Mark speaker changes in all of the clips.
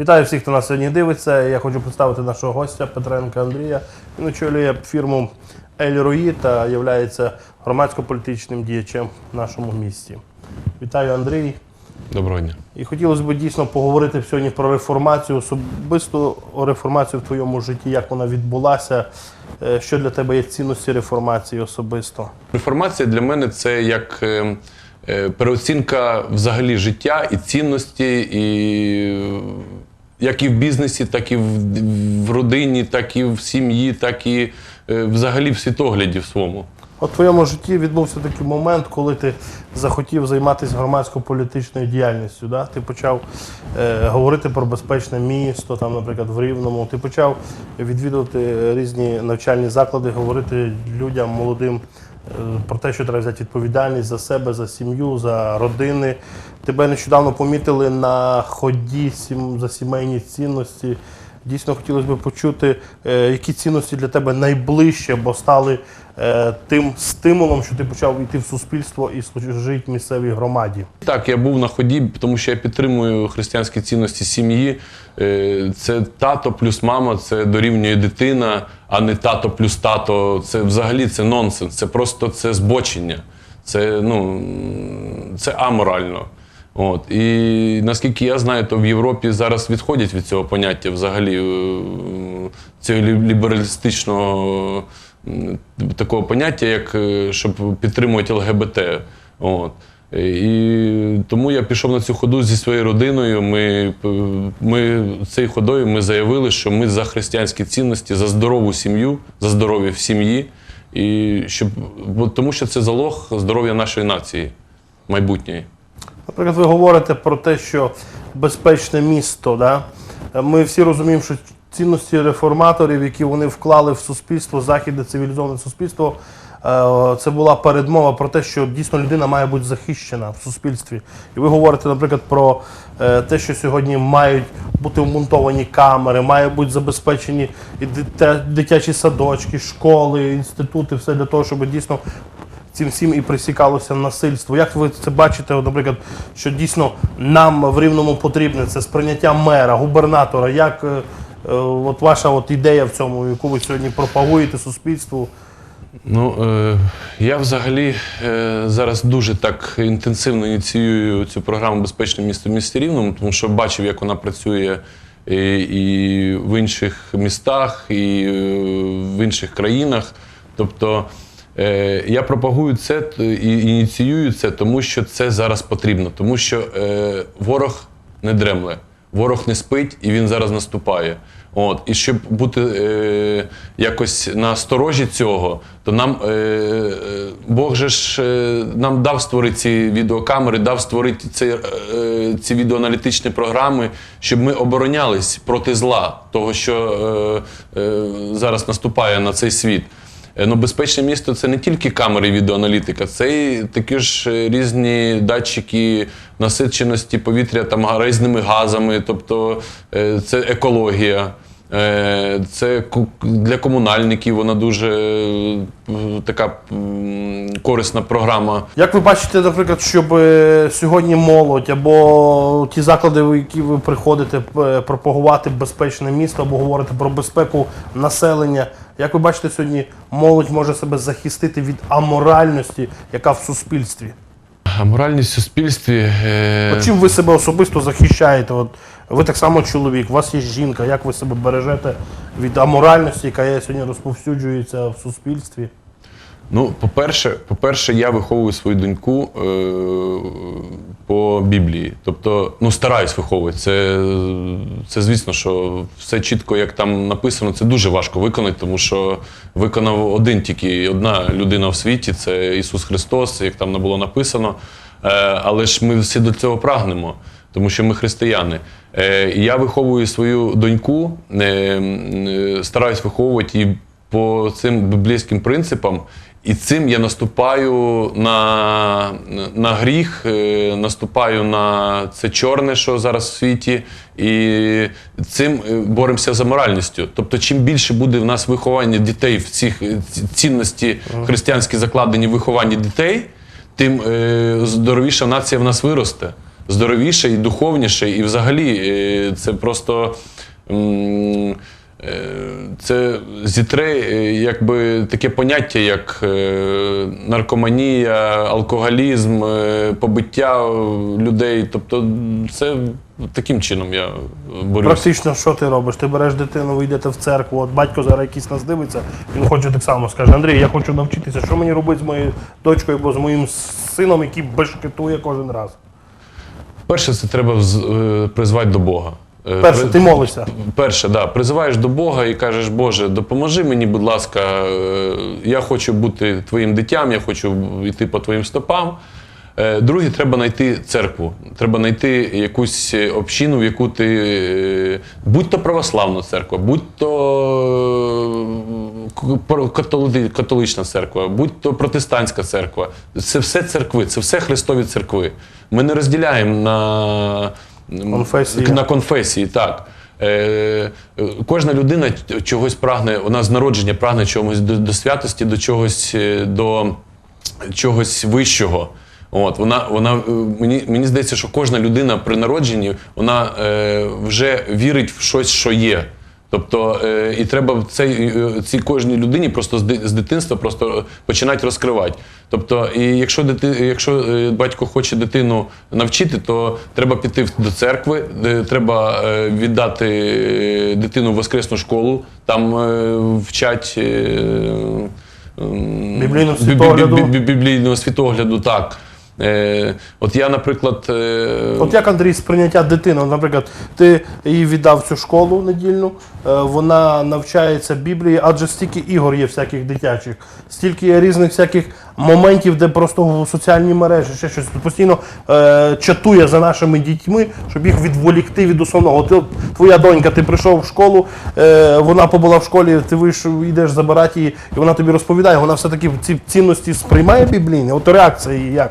Speaker 1: Вітаю всіх, хто нас сьогодні дивиться. Я хочу представити нашого гостя Петренка Андрія. Він очолює фірму Ель Руї та є громадсько-політичним діячем в нашому місті. Вітаю, Андрій.
Speaker 2: Доброго дня.
Speaker 1: І хотілося б дійсно поговорити сьогодні про реформацію, особисто реформацію в твоєму житті, як вона відбулася, е, що для тебе є цінності реформації особисто.
Speaker 2: Реформація для мене це як е, е, переоцінка взагалі життя і цінності, і як і в бізнесі, так і в, родині, так і в сім'ї, так і е, взагалі в світогляді в своєму.
Speaker 1: В твоєму житті відбувся такий момент, коли ти захотів займатися громадсько-політичною діяльністю. Да? Ти почав е, говорити про безпечне місто, там, наприклад, в Рівному. Ти почав відвідувати різні навчальні заклади, говорити людям молодим е, про те, що треба взяти відповідальність за себе, за сім'ю, за родини. Тебе нещодавно помітили на ході за сімейні цінності. Дійсно, хотілося б почути, е, які цінності для тебе найближче, бо стали е, тим стимулом, що ти почав йти в суспільство і служити місцевій громаді.
Speaker 2: Так, я був на ході, тому що я підтримую християнські цінності сім'ї. Е, Це тато плюс мама, це дорівнює дитина, а не тато плюс тато. Це взагалі це нонсенс. Це просто це збочення. Це, ну, це аморально. От. І наскільки я знаю, то в Європі зараз відходять від цього поняття взагалі е, цього лібералістичного такого поняття, як е, щоб підтримувати ЛГБТ. От. І тому я пішов на цю ходу зі своєю родиною. Ми, ми цією ходою ми заявили, що ми за християнські цінності, за здорову сім'ю, за здоров'я в сім'ї, і щоб, тому що це залог здоров'я нашої нації майбутньої.
Speaker 1: Наприклад, ви говорите про те, що безпечне місто. Да? Ми всі розуміємо, що цінності реформаторів, які вони вклали в суспільство, західне цивілізоване суспільство, е, це була передмова про те, що дійсно людина має бути захищена в суспільстві. І ви говорите, наприклад, про е, те, що сьогодні мають бути вмонтовані камери, мають бути забезпечені і дитя- дитячі садочки, школи, інститути, все для того, щоб дійсно цим всім і присікалося насильство. Як ви це бачите, наприклад, що дійсно нам в Рівному потрібне це сприйняття мера, губернатора? Як е, е, от ваша от ідея в цьому, яку ви сьогодні пропагуєте суспільству?
Speaker 2: Ну, е, я взагалі е, зараз дуже так інтенсивно ініціюю цю програму Безпечне місто місті Рівному, тому що бачив, як вона працює і, і в інших містах, і е, в інших країнах. Тобто я пропагую це і ініціюю це, тому що це зараз потрібно, тому що е, ворог не дремле. Ворог не спить і він зараз наступає. От. І щоб бути е, якось на сторожі цього, то нам е, е, Бог же ж е, нам дав створити ці відеокамери, дав створити ці, е, ці відеоаналітичні програми, щоб ми оборонялись проти зла, того, що е, е, зараз наступає на цей світ. Е, Ну, безпечне місто це не тільки камери відеоаналітика, це і такі ж е, різні датчики насиченості повітря там різними газами, тобто е, це екологія. Е, Це для комунальників вона дуже е, така корисна програма.
Speaker 1: Як ви бачите, наприклад, щоб е, сьогодні молодь або ті заклади, в які ви приходите пропагувати безпечне місто або говорити про безпеку населення? Як ви бачите, сьогодні молодь може себе захистити від аморальності, яка в суспільстві?
Speaker 2: А моральність в суспільстві. е,
Speaker 1: От чим ви себе особисто захищаєте? От ви так само чоловік, у вас є жінка. Як ви себе бережете від аморальності, яка сьогодні розповсюджується в суспільстві?
Speaker 2: Ну, по-перше, по-перше, я виховую свою доньку е, по Біблії. Тобто, ну, стараюсь виховувати. Це, це, звісно, що все чітко, як там написано, це дуже важко виконати, тому що виконав один тільки одна людина в світі це Ісус Христос, як там було написано. Е, але ж ми всі до цього прагнемо, тому що ми християни. Е, я виховую свою доньку, е, е, стараюсь виховувати її по цим біблійським принципам. І цим я наступаю на, на гріх, наступаю на це чорне, що зараз в світі, і цим боремося за моральністю. Тобто, чим більше буде в нас виховання дітей в цих цінності християнські закладені в вихованні дітей, тим здоровіша нація в нас виросте. Здоровіше і духовніше. І взагалі е, це просто. е, Це зітре е, якби таке поняття, як наркоманія, алкоголізм, побиття людей. Тобто, це таким чином я борюся.
Speaker 1: Практично, що ти робиш? Ти береш дитину, ви йдете в церкву, от батько зараз якийсь нас дивиться, він хоче так само скаже, Андрій, я хочу навчитися, що мені робити з моєю дочкою або з моїм сином, який бешкетує кожен раз.
Speaker 2: Перше, це треба е, призвати до Бога. Е,
Speaker 1: Перше, ти молишся.
Speaker 2: Перше, да, призиваєш до Бога і кажеш, Боже, допоможи мені, будь ласка, е, я хочу бути твоїм дитям, я хочу йти по твоїм стопам. Друге, треба знайти церкву. Треба знайти якусь общину, в яку ти. е, Будь то православна церква, будь то е, к- пр- католи- католична церква, будь то протестантська церква. Це все церкви, це все Христові церкви. Ми не розділяємо на
Speaker 1: Конфесії.
Speaker 2: на конфесії, так. Е, е, кожна людина чогось прагне, вона з народження прагне чогось до, до святості, до чогось, е, до чогось вищого. От, вона, вона, е, мені, мені здається, що кожна людина при народженні вона е, вже вірить в щось, що є. Тобто, е, і треба в цей, е, цій кожній людині просто з, ди- з дитинства просто починати розкривати. Тобто, і якщо, дити, якщо е, батько хоче дитину навчити, то треба піти до церкви, треба е, віддати е, дитину в воскресну школу, там е, вчать. е,
Speaker 1: Біблійного
Speaker 2: бі- бі-
Speaker 1: світогляду.
Speaker 2: бі- бі- біблійного світогляду, так. Е, от я, наприклад, е,
Speaker 1: От як Андрій сприйняття дитини? Наприклад, ти їй віддав цю школу недільну, е, вона навчається Біблії, адже стільки ігор є всяких дитячих, стільки є різних всяких моментів, де просто в соціальній мережі ще щось постійно е, чатує за нашими дітьми, щоб їх відволікти від основного. Ти, твоя донька, ти прийшов в школу, е, вона побула в школі, ти вийшов, йдеш забирати її, і вона тобі розповідає, вона все-таки ці цінності сприймає біблійні. От реакція її як?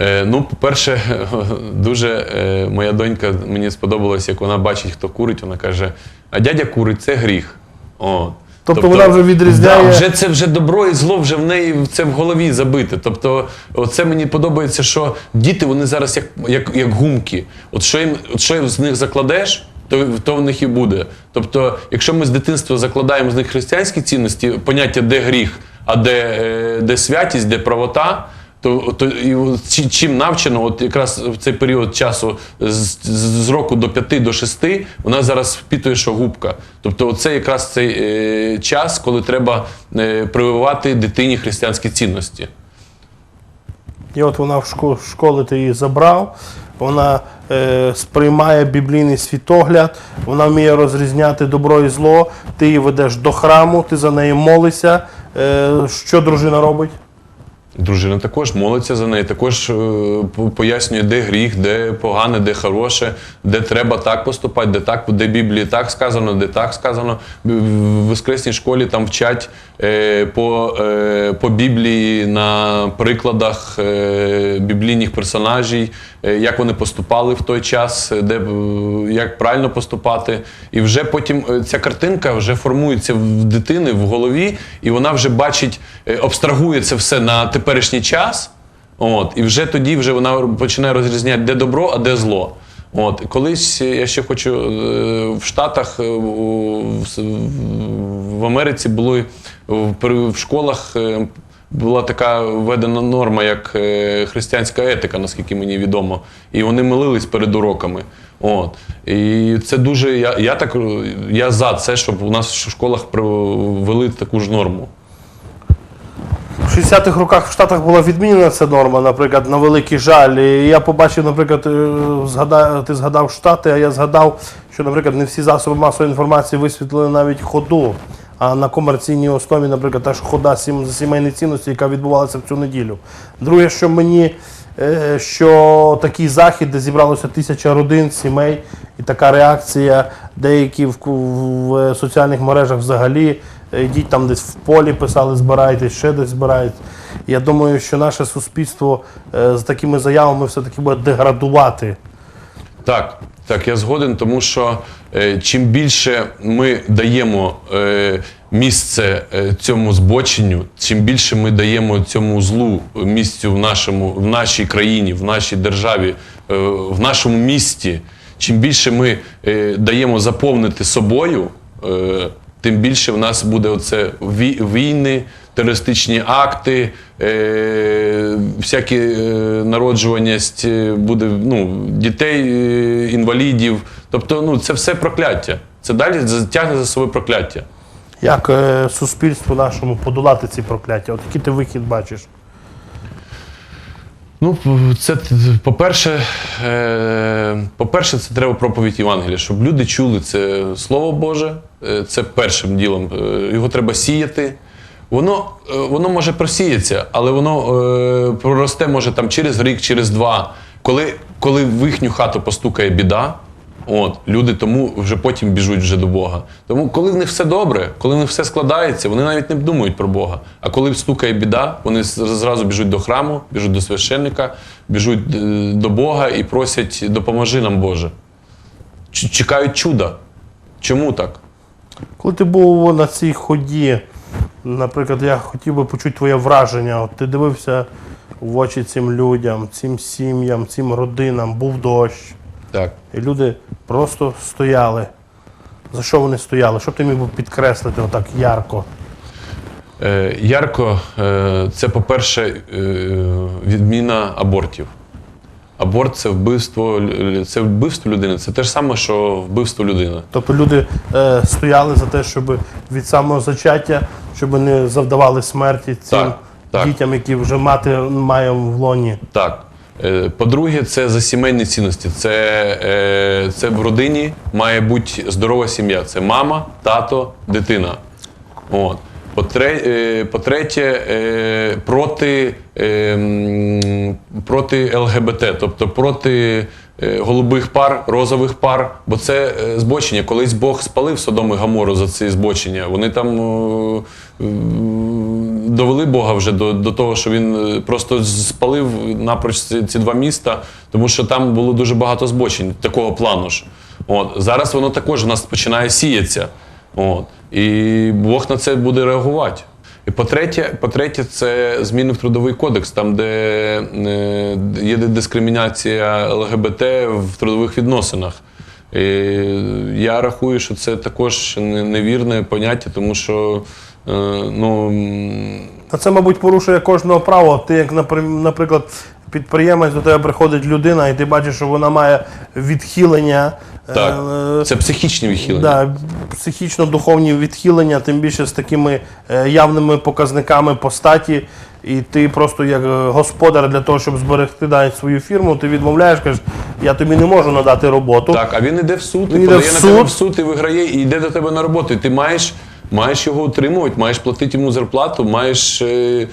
Speaker 2: Е, ну, по-перше, дуже е, моя донька мені сподобалось, як вона бачить, хто курить. Вона каже: а дядя курить це гріх. О.
Speaker 1: Тобто вона вже відрізняє-
Speaker 2: Да, вже це вже добро і зло вже в неї це в голові забите. Тобто, це мені подобається, що діти вони зараз як, як, як гумки. От що їм, от що з них закладеш, то, то в них і буде. Тобто, якщо ми з дитинства закладаємо з них християнські цінності, поняття, де гріх, а де, е, де святість, де правота. То, то і чи- чим навчено, от якраз в цей період часу з, з- року до 5 до 6, вона зараз впитує, що губка. Тобто, це якраз цей е, час, коли треба е, прививати дитині християнські цінності.
Speaker 1: І от вона в школі, школи ти її забрав, вона е, сприймає біблійний світогляд, вона вміє розрізняти добро і зло, ти її ведеш до храму, ти за нею молишся. Е, що дружина робить?
Speaker 2: Дружина також молиться за неї, також е, пояснює, де гріх, де погане, де хороше, де треба так поступати, де так, де Біблії так сказано, де так сказано. В воскресній школі там вчать е, по, е, по Біблії на прикладах біблійних персонажів, як вони поступали в той час, де, як правильно поступати. І вже потім ця картинка вже формується в дитини в голові, і вона вже бачить, абстрагує це все на теперішній час. От, і вже тоді вже вона починає розрізняти, де добро, а де зло. От, колись е, я ще хочу е, в Штатах, е, в, Америці були в, школах. Була така введена норма, як християнська етика, наскільки мені відомо. І вони молились перед уроками. От. І це дуже. Я, я так я за це, щоб у нас в школах ввели таку ж норму.
Speaker 1: В 60-х роках в Штатах була відмінена ця норма, наприклад, на великий жаль. І я побачив, наприклад, е, згадав, ти згадав Штати, а я згадав, що, наприклад, не всі засоби масової інформації висвітлили навіть ходу. А на комерційній основі, наприклад, та ж хода сім- за цінності, яка відбувалася в цю неділю. Друге, що мені, е, що такий захід, де зібралося тисяча родин, сімей, і така реакція, деякі в, в соціальних мережах взагалі йдіть там десь в полі писали, збирайтесь, ще десь збирайтесь. Я думаю, що наше суспільство е, з такими заявами все-таки буде деградувати.
Speaker 2: Так, так, я згоден, тому що е, чим більше ми даємо е, місце е, цьому збоченню, чим більше ми даємо цьому злу місцю в, нашому, в нашій країні, в нашій державі, е, в нашому місті, чим більше ми е, даємо заповнити собою, е, тим більше в нас буде оце війни, терористичні акти, е, всякі е, народжуваність е, буде ну, дітей, е, інвалідів. Тобто, ну, це все прокляття. Це далі затягне за собою прокляття.
Speaker 1: Як е, суспільству нашому подолати ці прокляття? От який ти вихід бачиш?
Speaker 2: Ну, це по-перше, е, по-перше, це треба проповідь Євангелія, щоб люди чули це Слово Боже. Е, Це першим ділом. Е, Його треба сіяти. Воно, воно може просіятися, але воно проросте може там через рік, через два. Коли, коли в їхню хату постукає біда, От, люди тому вже потім біжуть вже до Бога. Тому, коли в них все добре, коли в них все складається, вони навіть не думають про Бога. А коли стукає біда, вони зразу біжуть до храму, біжуть до священника, біжуть е, до Бога і просять допоможи нам, Боже. Чекають чуда. Чому так?
Speaker 1: Коли ти був на цій ході, наприклад, я хотів би почути твоє враження. От ти дивився в очі цим людям, цим сім'ям, цим родинам, був дощ.
Speaker 2: Так.
Speaker 1: І люди просто стояли. За що вони стояли? Що б ти міг би підкреслити отак ярко?
Speaker 2: Е, Ярко, е, це, по-перше, е, відміна абортів. Аборт це вбивство, це вбивство людини. Це те ж саме, що вбивство людини.
Speaker 1: Тобто люди е, стояли за те, щоб від самого зачаття, щоб не завдавали смерті цим
Speaker 2: Так, так.
Speaker 1: дітям, які вже мати має в лоні.
Speaker 2: Так. Е, По-друге, це за сімейні цінності. Це, е, це в родині має бути здорова сім'я. Це мама, тато, дитина. От. Е, По-третє, проти, проти ЛГБТ, тобто проти голубих пар, розових пар, бо це збочення. Колись Бог спалив Содом і Гамору за ці збочення. Вони там довели Бога вже до, до того, що він е, просто спалив напроч ці, ці два міста, тому що там було дуже багато збочень такого плану ж. От. Зараз воно також в нас починає сіятися. От. І Бог на це буде реагувати. І по-третє, по-третє, це зміни в трудовий кодекс, там, де е, є дискримінація ЛГБТ в трудових відносинах. І я рахую, що це також невірне поняття, тому що ну, м,
Speaker 1: Та це, мабуть, порушує кожного права. Ти, як, наприклад, підприємець, до тебе приходить людина, і ти бачиш, що вона має відхилення.
Speaker 2: так,
Speaker 1: е,
Speaker 2: це психічні відхилення.
Speaker 1: Да, психічно-духовні відхилення, тим більше з такими е, явними показниками по статі. І ти просто як е, господар для того, щоб зберегти навіть свою фірму, ти відмовляєш, кажеш, я тобі не можу надати роботу.
Speaker 2: Так, а він йде в суд,
Speaker 1: Він
Speaker 2: і подає
Speaker 1: в
Speaker 2: на тебе в суд і виграє, і йде до тебе на роботу. І ти маєш, маєш його утримувати, маєш платити йому зарплату, маєш. е,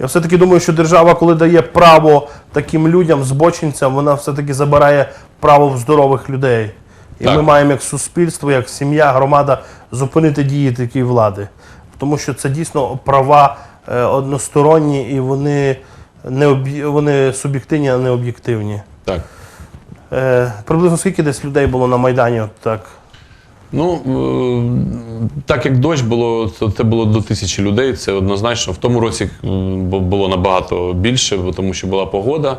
Speaker 1: Я все-таки думаю, що держава, коли дає право таким людям, збочинцям, вона все-таки забирає право в здорових людей. І
Speaker 2: Так.
Speaker 1: ми маємо як суспільство, як сім'я, громада зупинити дії такої влади. Тому що це дійсно права е, односторонні і вони, не об'є- вони суб'єктивні, а не об'єктивні.
Speaker 2: Так.
Speaker 1: Е, приблизно скільки десь людей було на Майдані? От так?
Speaker 2: Ну, е, так як дощ було, це було до тисячі людей. Це однозначно. В тому році було набагато більше, тому що була погода.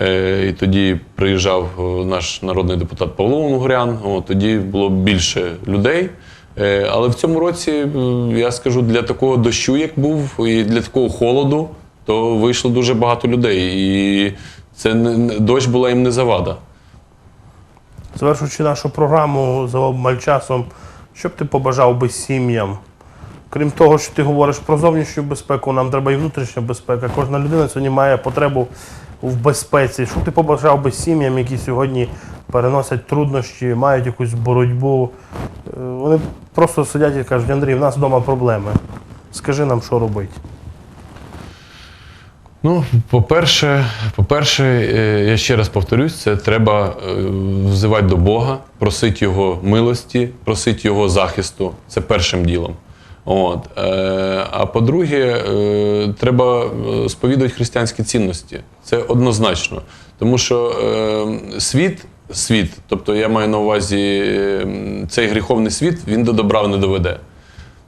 Speaker 2: Е, І тоді приїжджав е, наш народний депутат Павло Унгурян. Тоді було більше людей. Е, Але в цьому році, е, я скажу, для такого дощу, як був, і для такого холоду, то вийшло дуже багато людей. І це не- дощ була їм не завада.
Speaker 1: Завершуючи нашу програму за обмаль часом, що б ти побажав би сім'ям? Крім того, що ти говориш про зовнішню безпеку, нам треба і внутрішня безпека. Кожна людина сьогодні має потребу в безпеці. Що б ти побажав би сім'ям, які сьогодні переносять труднощі, мають якусь боротьбу? Е, Вони просто сидять і кажуть, Андрій, в нас вдома проблеми. Скажи нам, що робити.
Speaker 2: Ну, по-перше, по-перше, е, я ще раз повторюсь, це треба е, взивати до Бога, просити Його милості, просити Його захисту. Це першим ділом. От. Е, А по-друге, треба сповідувати християнські цінності. Це однозначно. Тому що світ, світ, тобто я маю на увазі цей гріховний світ, він до добра не доведе.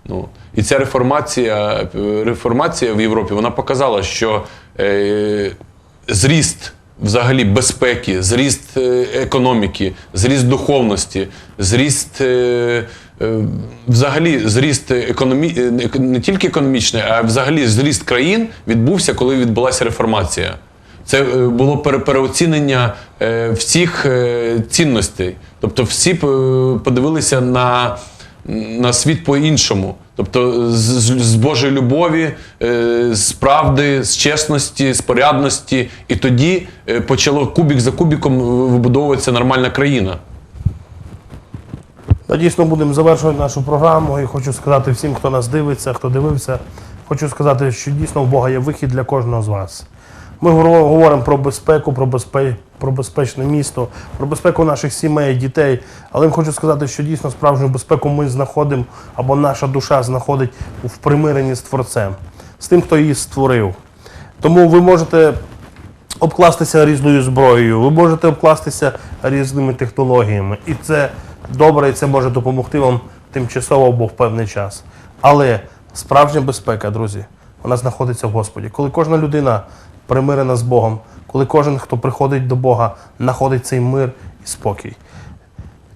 Speaker 2: Ну, і ця реформація, реформація в Європі вона показала, що е, зріст взагалі безпеки, зріст е, економіки, зріст духовності, зріст. Е, е, Взагалі, зріст економі... е, не тільки економічний, а взагалі зріст країн відбувся, коли відбулася реформація. Це було пере- переоцінення всіх цінностей. Тобто всі подивилися на, на світ по-іншому. Тобто з, з- Божої любові, е, з правди, з чесності, з порядності. І тоді е, почало кубік за кубіком вибудовуватися нормальна країна.
Speaker 1: Та дійсно будемо завершувати нашу програму і хочу сказати всім, хто нас дивиться, хто дивився, хочу сказати, що дійсно в Бога є вихід для кожного з вас. Ми говоримо про безпеку, про, безпе... про безпечне місто, про безпеку наших сімей, дітей. Але я хочу сказати, що дійсно справжню безпеку ми знаходимо, або наша душа знаходить в примиренні з Творцем, з тим, хто її створив. Тому ви можете обкластися різною зброєю, ви можете обкластися різними технологіями. І це добре, і це може допомогти вам тимчасово або в певний час. Але справжня безпека, друзі, вона знаходиться в Господі. Коли кожна людина примирена з Богом, коли кожен, хто приходить до Бога, знаходить цей мир і спокій.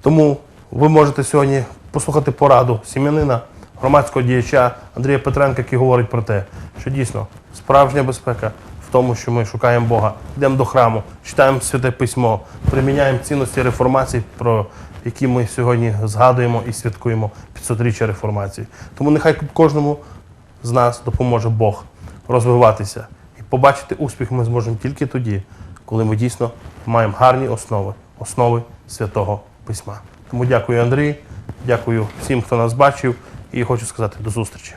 Speaker 1: Тому ви можете сьогодні послухати пораду сім'янина, громадського діяча Андрія Петренка, який говорить про те, що дійсно справжня безпека в тому, що ми шукаємо Бога, йдемо до храму, читаємо святе письмо, приміняємо цінності реформації, про які ми сьогодні згадуємо і святкуємо 500-річчя реформації. Тому нехай кожному з нас допоможе Бог розвиватися побачити успіх ми зможемо тільки тоді, коли ми дійсно маємо гарні основи, основи святого письма. Тому дякую, Андрій, дякую всім, хто нас бачив, і хочу сказати до зустрічі.